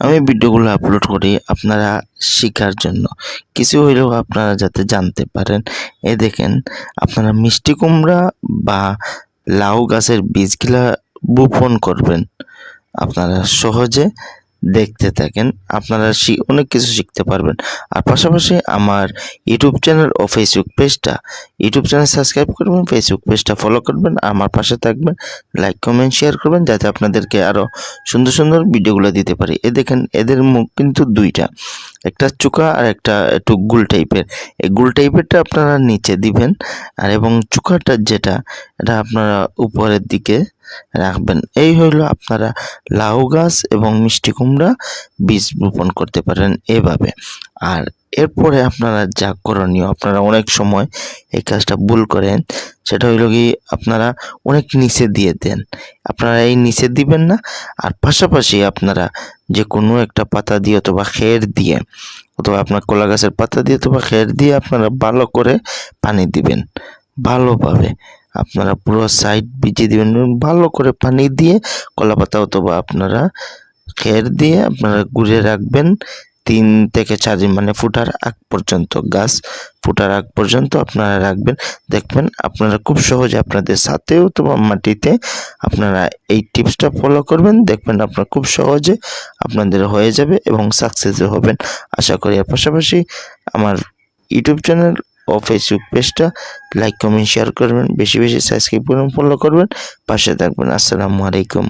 আমি ভিডিওগুলো আপলোড করি আপনারা শেখার জন্য। কিছু হইলেও আপনারা যাতে জানতে পারেন। এ দেখেন, আপনারা মিষ্টি কুমড়া বা লাউ গাছের বীজগুলা বোপন করবেন। আপনারা সহজে দেখতে থাকেন, আপনারা অনেক কিছু শিখতে পারবেন। আর পাশাপাশি আমার ইউটিউব চ্যানেল ও ফেসবুক পেজটা ইউটিউব চ্যানেল সাবস্ক্রাইব করবেন ফেসবুক পেজটা ফলো করবেন, আমার পাশে থাকবেন লাইক কমেন্ট শেয়ার করবেন, যাতে আপনাদেরকে আরও সুন্দর সুন্দর ভিডিওগুলো দিতে পারি। এ দেখেন, এদের মুখ কিন্তু দুইটা। একটা চুকা আর একটা, একটু গুল টাইপের এই গুল টাইপেরটা আপনারা নিচে দিবেন, আর এবং চুকাটা যেটা, এটা আপনারা উপরের দিকে রাখবেন। এই হইল আপনারা লাউ গাছ এবং মিষ্টি কুমড়া বীজ রোপণ করতে পারেন এভাবে। আর এরপরে আপনারা যা করণীয়, আপনারা অনেক সময় এই কাজটা ভুল করেন, সেটা হইল কি আপনারা অনেক নিচে দিয়ে দেন। আপনারা এই নিচে দিবেন না, আর পাশাপাশি আপনারা যে কোনো একটা পাতা দিয়ে অথবা খের দিয়ে, অথবা আপনার কলা গাছের পাতা দিয়ে অথবা খের দিয়ে আপনারা ভালো করে পানি দিবেন। ভালোভাবে আপনারা পুরো সাইড ভিজিয়ে দিবেন ভালো করে পানি দিয়ে কলা পাতা অথবা আপনারা খের দিয়ে আপনারা ঘুরে রাখবেন তিন থেকে চার মানে ফুটার আগ পর্যন্ত, গাছ ফুটার আগ পর্যন্ত আপনারা রাখবেন। দেখবেন আপনারা খুব সহজে আপনাদের সাথে অথবা মাটিতে আপনারা এই টিপসটা ফলো করবেন। দেখবেন আপনারা খুব সহজে আপনাদের হয়ে যাবে এবং সাকসেসও হবেন। আশা করি এর পাশাপাশি আমার ইউটিউব চ্যানেল ও ফেসবুক পেজটা লাইক কমেন্ট শেয়ার করবেন। বেশি বেশি সাবস্ক্রাইব করবেন ফলো করবেন। পাশে থাকবেন। আসসালামু আলাইকুম।